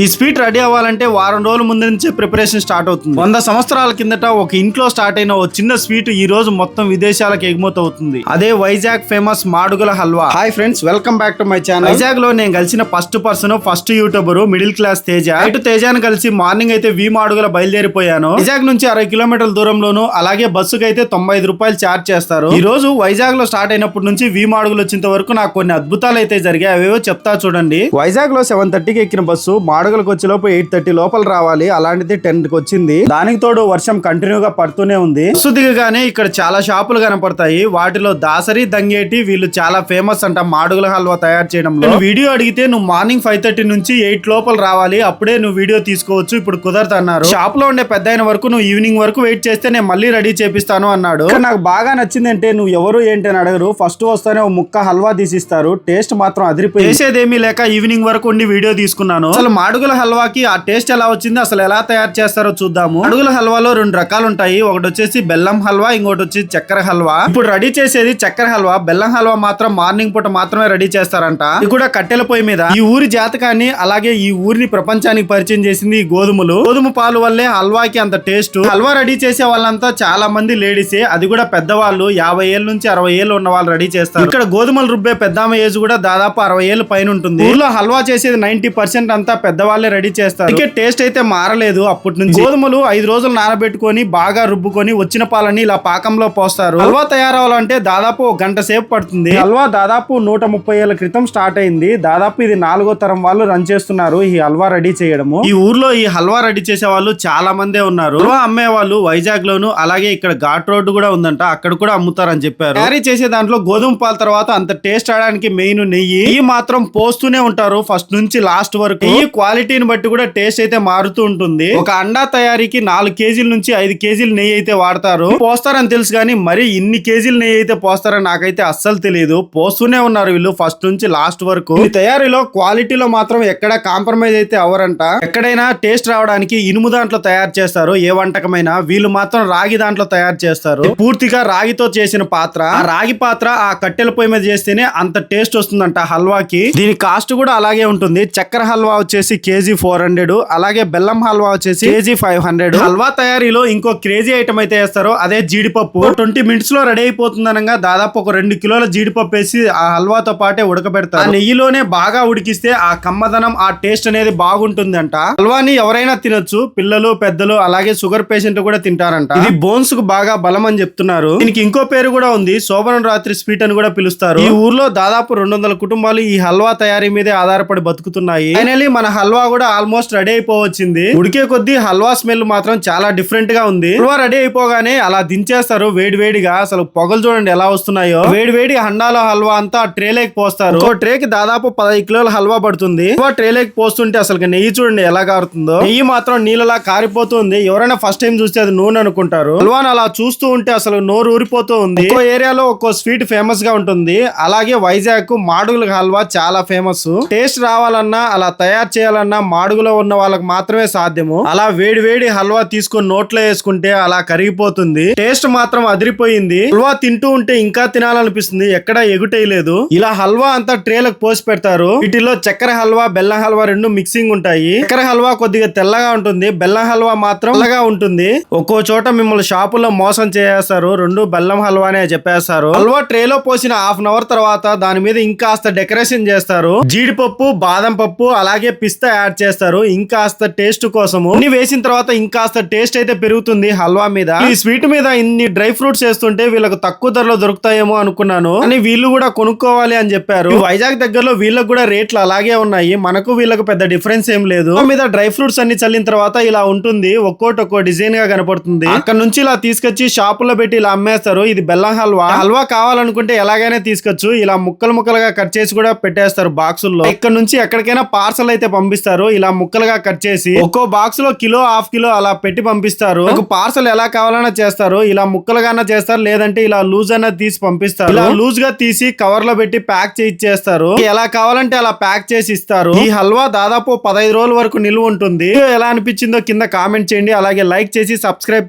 ఈ sweet ready అవ్వాలంటే వారం రోజుల ముందు నుంచే ప్రిపరేషన్ స్టార్ట్ అవుతుంది. వంద సంవత్సరాల కిందట ఒక ఇంట్లో స్టార్ట్ అయిన ఒక చిన్న స్వీట్ ఈ రోజు మొత్తం విదేశాలకు ఎగుమతి అవుతుంది. అదే Vizag famous Madugula halwa. Hi friends welcome back to my channel వైజాగ్లో నేను కలిసిన first person first YouTuber middle class Teja. ఇటు తేజాను కలిసి మార్నింగ్ అయితే వి మాడుగుల బయలుదేరిపోయాను. వైజాగ్ నుంచి అరవై కిలోమీటర్ల దూరంలోను అలాగే బస్సుకి అయితే తొంభై ఐదు రూపాయలు ఛార్జ్ చేస్తారు. ఈ రోజు వైజాగ్లో స్టార్ట్ అయినప్పటి నుంచి వి మాడుగులు వచ్చేంత వరకు నాకు కొన్ని అద్భుతాలు అయితే జరిగాయి. అవేవో చెప్తా చూడండి. వైజాగ్లో సెవెన్ థర్టీకి ఎక్కిన బస్సు మాడుగులకు వచ్చే లోపు ఎయిట్ థర్టీ లోపల రావాలి. అలాంటిది టెన్కి వచ్చింది. దానికి తోడు వర్షం కంటిన్యూగా పడుతూనే ఉంది. బస్సు దిగగానే ఇక్కడ చాలా షాపులు కనపడతాయి. వాటిలో దాసరి దంగేటి వీళ్ళు చాలా ఫేమస్ అంట. మాడుగుల హల్వా తయారు చేయడంలో. వీడియో అడిగితే నువ్వు మార్నింగ్ ఫైవ్ థర్టీ నుంచి ఎయిట్ లోపల రావాలి. అప్పుడే నువ్వు వీడియో తీసుకోవచ్చు. ఇప్పుడు కుదరదు అన్నారు. షాప్లో ఉండే పెద్ద అయిన వరకు నువ్వు ఈవినింగ్ వరకు వెయిట్ చేస్తే నేను మళ్ళీ రెడీ చేపిస్తాను అన్నాడు. నాకు బాగా నచ్చింది అంటే నువ్వు ఎవరు ఏంటి అని అడగరు. ఫస్ట్ వస్తానే ఒక ముక్క హల్వా తీసిస్తారు. టేస్ట్ మాత్రం అదిరిపోయి చేసేదేమీ లేక ఈవినింగ్ వరకు ఉండి వీడియో తీసుకున్నాను. అసలు అడుగుల హల్వాకి ఆ టేస్ట్ ఎలా వచ్చింది అసలు ఎలా తయారు చేస్తారో చూద్దాము. అడుగుల హల్వాలో రెండు రకాలు ఉంటాయి ఒకటి వచ్చేసి బెల్లం హల్వా ఇంకోటి వచ్చి చక్కెర హల్వా. ఇప్పుడు రెడీ చేసేది చక్కెర హల్వా. బెల్లం హల్వా మాత్రం మార్నింగ్ పూట మాత్రమే రెడీ చేస్తారంట. ఇది కూడా కట్టెల పొయ్యి మీద. ఈ ఊరి జాతకాన్ని అలాగే ఈ ఊరిని ప్రపంచానికి పరిచయం చేసింది ఈ గోధుమలు. గోధుమ పాలు వల్లే హల్వాకి అంత టేస్ట్. హల్వా రెడీ చేసే వాళ్ళంతా చాలా మంది లేడీసే. అది కూడా పెద్దవాళ్ళు. యాభై ఏళ్ళ నుంచి అరవై ఏళ్ళు ఉన్న వాళ్ళు రెడీ చేస్తారు. ఇక్కడ గోధుమలు రుబ్బే పెద్దామ ఏజ్ కూడా దాదాపు అరవై ఏళ్ళు పైన ఉంటుంది. ఊర్లో హల్వా చేసేది నైన్టీ పర్సెంట్ అంతా పెద్ద పెద్దవాళ్ళే రెడీ చేస్తారు. ఇక టేస్ట్ అయితే మారలేదు అప్పటి నుంచి. గోధుమలు ఐదు రోజులు నానబెట్టుకొని బాగా రుబ్బుకొని వచ్చిన పాలని ఇలా పాకంలో పోస్తారు. హల్వా తయారవ్వాలంటే దాదాపు గంట సేపు పడుతుంది. హల్వా దాదాపు నూట ముప్పై ఏళ్ళ క్రితం స్టార్ట్ అయింది. దాదాపు ఇది నాలుగో తరం వాళ్ళు రన్ చేస్తున్నారు ఈ హల్వా రెడీ చేయడము. ఈ ఊర్లో ఈ హల్వా రెడీ చేసే వాళ్ళు చాలా మందే ఉన్నారు. హల్వా అమ్మే వాళ్ళు వైజాగ్ లోను అలాగే ఇక్కడ ఘాట్ రోడ్డు కూడా ఉందంట. అక్కడ కూడా అమ్ముతారని చెప్పారు. తయారీ చేసే దాంట్లో గోధుమ పాల తర్వాత అంత టేస్ట్ అవడానికి మెయిన్ నెయ్యి. నెయ్యి మాత్రం పోస్తూనే ఉంటారు ఫస్ట్ నుంచి లాస్ట్ వరకు. ఈ క్వాలిటీని బట్టి కూడా టేస్ట్ అయితే మారుతూ ఉంటుంది. ఒక అండా తయారీకి నాలుగు కేజీల నుంచి ఐదు కేజీలు నెయ్యి అయితే వాడతారు. పోస్తారని తెలుసు కానీ మరి ఇన్ని కేజీలు నెయ్యి అయితే పోస్తారని నాకైతే అస్సలు తెలియదు పోస్తూనే ఉన్నారు వీళ్ళు ఫస్ట్ నుంచి లాస్ట్ వరకు. ఈ తయారీలో క్వాలిటీలో మాత్రం ఎక్కడ కాంప్రమైజ్ అయితే అవరంట ఎక్కడైనా టేస్ట్ రావడానికి ఇనుము దాంట్లో తయారు చేస్తారు. ఏ వంటకమైనా వీళ్ళు మాత్రం రాగి దాంట్లో తయారు చేస్తారు. పూర్తిగా రాగితో చేసిన పాత్ర. ఆ రాగి పాత్ర ఆ కట్టెల పొయ్యి మీద చేస్తేనే అంత టేస్ట్ వస్తుందంట హల్వాకి. దీని కాస్ట్ కూడా అలాగే ఉంటుంది. చక్కెర హల్వా వచ్చేసి కేజీ ఫోర్ హండ్రెడ్ అలాగే బెల్లం హల్వా వచ్చేసి కేజీ ఫైవ్ హండ్రెడ్. హల్వా తయారీలో ఇంకో క్రేజీ ఐటమ్ అయితే వేస్తారో అదే జీడిపప్పు. ట్వంటీ మినిట్స్లో రెడీ అయిపోతుంది అనగా దాదాపు ఒక రెండు కిలోల జీడిపప్పు వేసి ఆ హల్వాతో పాటే ఉడకబెడతారు. ఆ నెయ్యిలోనే బాగా ఉడికిస్తే ఆ కమ్మదనం ఆ టేస్ట్ అనేది బాగుంటుందంట. హల్వాని ఎవరైనా తినొచ్చు పిల్లలు పెద్దలు అలాగే షుగర్ పేషెంట్ కూడా తింటారంట. ఇది బోన్స్కు బాగా బలం అని చెప్తున్నారు. దీనికి ఇంకో పేరు కూడా ఉంది శోభనం రాత్రి స్వీట్ అని కూడా పిలుస్తారు. ఈ ఊర్లో దాదాపు రెండు వందల కుటుంబాలు ఈ హల్వా తయారీ మీదే ఆధారపడి బతుకుతున్నాయి. ఫైనలీ మన హల్వా హల్వా కూడా ఆల్మోస్ట్ రెడీ అయిపోవచ్చింది. ఉడికే కొద్దీ హల్వా స్మెల్ మాత్రం చాలా డిఫరెంట్గా ఉంది. హల్వా రెడీ అయిపోగానే అలా దించేస్తారు వేడి వేడిగా. అసలు పొగలు చూడండి ఎలా వస్తున్నాయో. వేడి వేడి హండాలో హల్వా అంతా ట్రేలోకి పోస్తారు. ట్రే ట్రేకి దాదాపు పదహైదు కిలోల హల్వా పడుతుంది. హల్వా ట్రేలోకి పోస్తుంటే అసలు నెయ్యి చూడండి ఎలా కారుతుందో. నెయ్యి మాత్రం నీళ్ళలా కారిపోతుంది. ఎవరైనా ఫస్ట్ టైం చూస్తే అది నూనె అనుకుంటారు. హల్వాని అలా చూస్తూ ఉంటే అసలు నోరు ఊరిపోతూ ఉంది. ఒక్కో ఏరియాలో ఒక్కో స్వీట్ ఫేమస్గా ఉంటుంది. అలాగే వైజాగ్ మాడుగుల హల్వా చాలా ఫేమస్ టేస్ట్ రావాలన్నా అలా తయారు చేయాలన్నా మాడుగులో ఉన్న వాళ్ళకి మాత్రమే సాధ్యము. అలా వేడి వేడి హల్వా తీసుకొని నోట్లో వేసుకుంటే అలా కరిగిపోతుంది. టేస్ట్ మాత్రం అదిరిపోయింది. హల్వా తింటూ ఉంటే ఇంకా తినాలనిపిస్తుంది. ఎక్కడ ఎగుటేయలేదు. ఇలా హల్వా అంతా ట్రేలకు పోసి పెడతారు. వీటిలో చక్కెర హల్వా బెల్లం హల్వా రెండు మిక్సింగ్ ఉంటాయి. చక్కెర హల్వా కొద్దిగా తెల్లగా ఉంటుంది. బెల్లం హల్వా మాత్రం తెల్లగా ఉంటుంది. ఒక్కో చోట మిమ్మల్ని షాపులో మోసం చేసేస్తారు. రెండు బెల్లం హల్వానే చెప్పేస్తారు. హల్వా ట్రేలో పోసిన హాఫ్ అన్ అవర్ తర్వాత దాని మీద ఇంకాస్త డెకరేషన్ చేస్తారు. జీడిపప్పు బాదం పప్పు అలాగే పిస్తా యాడ్ చేస్తారు ఇంకాస్త టేస్ట్ కోసము. ఇన్ని వేసిన తర్వాత ఇంకాస్త టేస్ట్ అయితే పెరుగుతుంది హల్వా మీద. ఈ స్వీట్ మీద ఇన్ని డ్రై ఫ్రూట్స్ వేస్తుంటే వీళ్ళకి తక్కువ ధరలో దొరుకుతాయేమో అనుకున్నాను. కానీ వీళ్ళు కూడా కొనుక్కోవాలి అని చెప్పారు. వైజాగ్ దగ్గరలో వీళ్ళకి కూడా రేట్లు అలాగే ఉన్నాయి. మనకు వీళ్ళకి పెద్ద డిఫరెన్స్ ఏం లేదు. మీద డ్రై ఫ్రూట్స్ అన్ని చల్లిన తర్వాత ఇలా ఉంటుంది. ఒక్కోటి ఒక్కో డిజైన్గా కనపడుతుంది. అక్కడ నుంచి ఇలా తీసుకొచ్చి షాపులో పెట్టి ఇలా అమ్మేస్తారు. ఇది బెల్లం హల్వా. హల్వా కావాలనుకుంటే ఎలాగైనా తీసుకొచ్చు. ఇలా ముక్కలు ముక్కలుగా కట్ చేసి కూడా పెట్టేస్తారు బాక్సుల్లో. ఇక్కడ నుంచి ఎక్కడికైనా పార్సల్ అయితే పంపి పంపిస్తారు ఇలా ముక్కలుగా కట్ చేసి ఒక్కో బాక్స్లో కిలో హాఫ్ కిలో అలా పెట్టి పంపిస్తారు. ఒక పార్సల్ ఎలా కావాలన్నా చేస్తారు. ఇలా ముక్కలుగానే చేస్తారు లేదంటే ఇలా లూజ్ అన్న తీసి పంపిస్తారు. ఇలా లూజ్గా తీసి కవర్లో పెట్టి ప్యాక్ చేసి ఇచ్చేస్తారు. ఎలా కావాలంటే అలా ప్యాక్ చేసి ఇస్తారు. ఈ హల్వా దాదాపు పదహైదు రోజుల వరకు నిలువ ఉంటుంది. ఎలా అనిపించిందో కింద కామెంట్ చేయండి. అలాగే లైక్ చేసి సబ్స్క్రైబ్